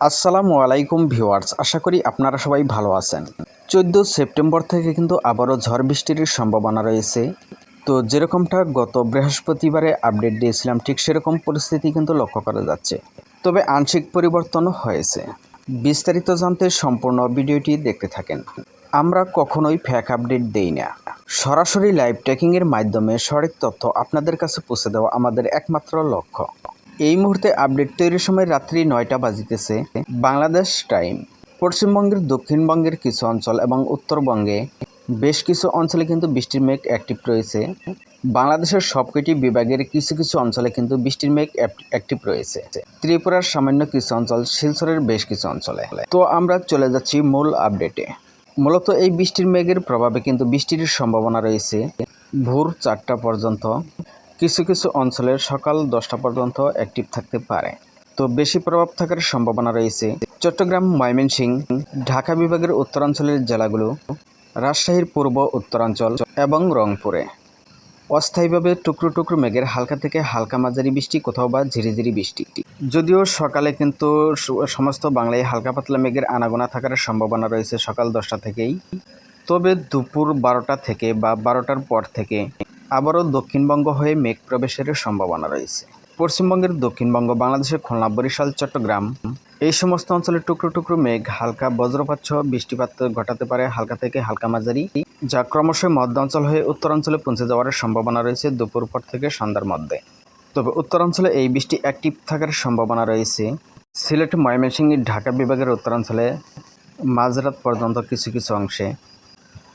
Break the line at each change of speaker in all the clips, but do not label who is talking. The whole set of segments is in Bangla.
আসসালামু আলাইকুম ভিউয়ার্স, আশা করি আপনারা সবাই ভালো আছেন। চোদ্দ সেপ্টেম্বর থেকে কিন্তু আবারও ঝড় বৃষ্টির সম্ভাবনা রয়েছে। তো যেরকমটা গত বৃহস্পতিবারে আপডেট দিয়েছিলাম, ঠিক সেরকম পরিস্থিতি কিন্তু লক্ষ্য করা যাচ্ছে। তবে আংশিক পরিবর্তনও হয়েছে। বিস্তারিত জানতে সম্পূর্ণ ভিডিওটি দেখতে থাকেন। আমরা কখনোই ফ্যাক আপডেট দেই না। সরাসরি লাইভ ট্র্যাকিংয়ের মাধ্যমে সঠিক তথ্য আপনাদের কাছে পৌঁছে দেওয়া আমাদের একমাত্র লক্ষ্য। এই মুহূর্তে আপডেট তৈরির সময় রাত্রি নয়টা বাজিতেছে বাংলাদেশ টাইম। পশ্চিমবঙ্গের দক্ষিণবঙ্গের কিছু অঞ্চল এবং উত্তরবঙ্গে বেশ কিছু অঞ্চলে কিন্তু বৃষ্টির মেঘ অ্যাক্টিভ রয়েছে। বাংলাদেশের সবকটি বিভাগের কিছু কিছু অঞ্চলে কিন্তু বৃষ্টির মেঘ অ্যাক্টিভ রয়েছে। ত্রিপুরার সামান্য কিছু অঞ্চল, শিলচরের বেশ কিছু অঞ্চলে। তো আমরা চলে যাচ্ছি মূল আপডেটে। মূলত এই বৃষ্টির মেঘের প্রভাবে কিন্তু বৃষ্টির সম্ভাবনা রয়েছে। ভোর চারটা পর্যন্ত কিছু কিছু অঞ্চলের সকাল দশটা পর্যন্ত অ্যাক্টিভ থাকতে পারে। তো বেশি প্রভাব থাকার সম্ভাবনা রয়েছে। চট্টগ্রাম, ময়মনসিংহ, ঢাকা বিভাগের উত্তরাঞ্চলের জেলাগুলো, রাজশাহীর পূর্ব উত্তরাঞ্চল এবং রংপুরে। অস্থায়ীভাবে টুকরো টুকরো মেঘের হালকা থেকে হালকা মাঝারি বৃষ্টি, কোথাও বা ঝিরিঝিরি বৃষ্টি। যদিও সকালে কিন্তু সমস্ত বাংলায় হালকা পাতলা মেঘের আনাগোনা থাকার সম্ভাবনা রয়েছে সকাল দশটা থেকেই। তবে দুপুর বারোটা থেকে বা বারোটার পর থেকে আবারও দক্ষিণবঙ্গ হয়ে মেঘ প্রবেশের সম্ভাবনা রয়েছে। পশ্চিমবঙ্গের দক্ষিণবঙ্গ, বাংলাদেশের খুলনা, বরিশাল, চট্টগ্রাম এই সমস্ত অঞ্চলে টুকরো টুকরো মেঘ, হালকা বজ্রপাত সহ বৃষ্টিপাত ঘটাতে পারে হালকা থেকে হালকা মাঝারি, যা ক্রমশ মধ্য অঞ্চল হয়ে উত্তরাঞ্চলে পৌঁছে যাওয়ার সম্ভাবনা রয়েছে দুপুর পর থেকে সন্ধ্যার মধ্যে। তবে উত্তরাঞ্চলে এই বৃষ্টি অ্যাক্টিভ থাকার সম্ভাবনা রয়েছে। সিলেট, ময়মনসিংহ, ঢাকা বিভাগের উত্তরাঞ্চলে মাঝরাত পর্যন্ত কিছু কিছু অংশে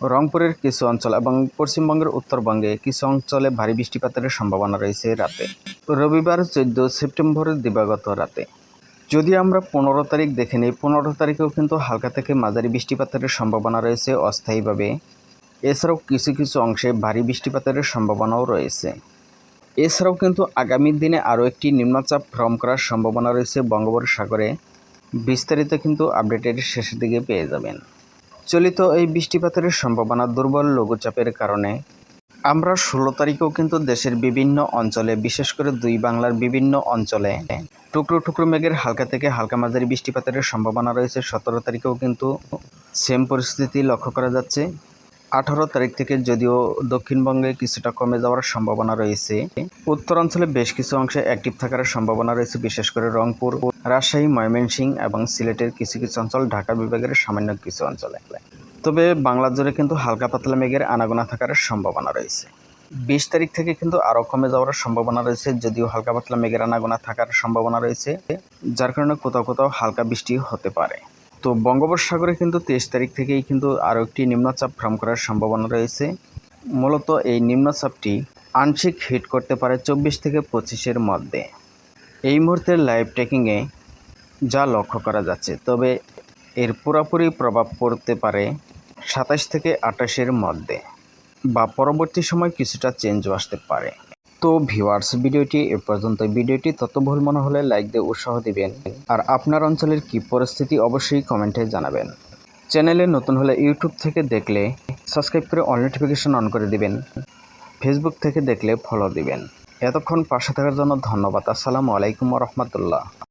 রংপুরের কিছু অঞ্চল এবং পশ্চিমবঙ্গের উত্তরবঙ্গে কিছু অঞ্চলে ভারী বৃষ্টিপাতের সম্ভাবনা রয়েছে রাতে। রবিবার চোদ্দ সেপ্টেম্বরের দিবাগত রাতে। যদি আমরা পনেরো তারিখ দেখে নিই, পনেরো তারিখেও কিন্তু হালকা থেকে মাঝারি বৃষ্টিপাতের সম্ভাবনা রয়েছে অস্থায়ীভাবে। এছাড়াও কিছু কিছু অংশে ভারী বৃষ্টিপাতের সম্ভাবনাও রয়েছে। এছাড়াও কিন্তু আগামী দিনে আরও একটি নিম্নচাপ ফর্ম করার সম্ভাবনা রয়েছে বঙ্গোপসাগরে। বিস্তারিত কিন্তু আপডেটের শেষের দিকে পেয়ে যাবেন। চলিত এই বৃষ্টিপাতের সম্ভাবনা দুর্বল লঘুচাপের কারণে। আমরা ষোলো তারিখেও কিন্তু দেশের বিভিন্ন অঞ্চলে, বিশেষ করে দুই বাংলার বিভিন্ন অঞ্চলে, টুকরো টুকরো মেঘের হালকা থেকে হালকা মাঝারি বৃষ্টিপাতের সম্ভাবনা রয়েছে। সতেরো তারিখেও কিন্তু সেম পরিস্থিতি লক্ষ্য করা যাচ্ছে। আঠারো তারিখ থেকে যদিও দক্ষিণবঙ্গে কিছুটা কমে যাওয়ার সম্ভাবনা রয়েছে। উত্তরাঞ্চলে বেশ কিছু অংশে অ্যাক্টিভ থাকার সম্ভাবনা রয়েছে, বিশেষ করে রংপুর, রাজশাহী ময়মনসিংহ এবং সিলেটের কিছু কিছু অঞ্চল ঢাকা বিভাগের সামান্য কিছু অঞ্চলে। তবে বাংলা জুড়ে কিন্তু হালকা পাতলা মেঘের আনাগোনা থাকার সম্ভাবনা রয়েছে। বিশ তারিখ থেকে কিন্তু আরও কমে যাওয়ার সম্ভাবনা রয়েছে, যদিও হালকা পাতলা মেঘের আনাগোনা থাকার সম্ভাবনা রয়েছে, যার কারণে কোথাও কোথাও হালকা বৃষ্টি হতে পারে। তো বঙ্গোপসাগরে কিন্তু তেইশ তারিখ থেকেই কিন্তু আরও একটি নিম্নচাপ ফর্ম করার সম্ভাবনা রয়েছে। মূলত এই নিম্নচাপটি আংশিক হিট করতে পারে চব্বিশ থেকে পঁচিশের মধ্যে। এই মুহূর্তের লাইভ ট্রেকিংয়ে যা লক্ষ্য করা যাচ্ছে, তবে এর পুরোপুরি প্রভাব পড়তে পারে সাতাশ থেকে আঠাশের মধ্যে বা পরবর্তী সময় কিছুটা চেঞ্জও আসতে পারে। তো ভিউয়ার্স ভিডিওটি এ পর্যন্ত। ভিডিওটি ততভুল মনে হলে লাইক দিয়ে উৎসাহ দিবেন। আর আপনার অঞ্চলের কি পরিস্থিতি অবশ্যই কমেন্টে জানাবেন। চ্যানেলে নতুন হলে ইউটিউব থেকে দেখলে সাবস্ক্রাইব করে অল নোটিফিকেশন অন করে দিবেন। ফেসবুক থেকে দেখলে ফলো দিবেন। এতক্ষণ পাশে থাকার জন্য ধন্যবাদ। আসসালামু আলাইকুম রহমতুল্লাহ।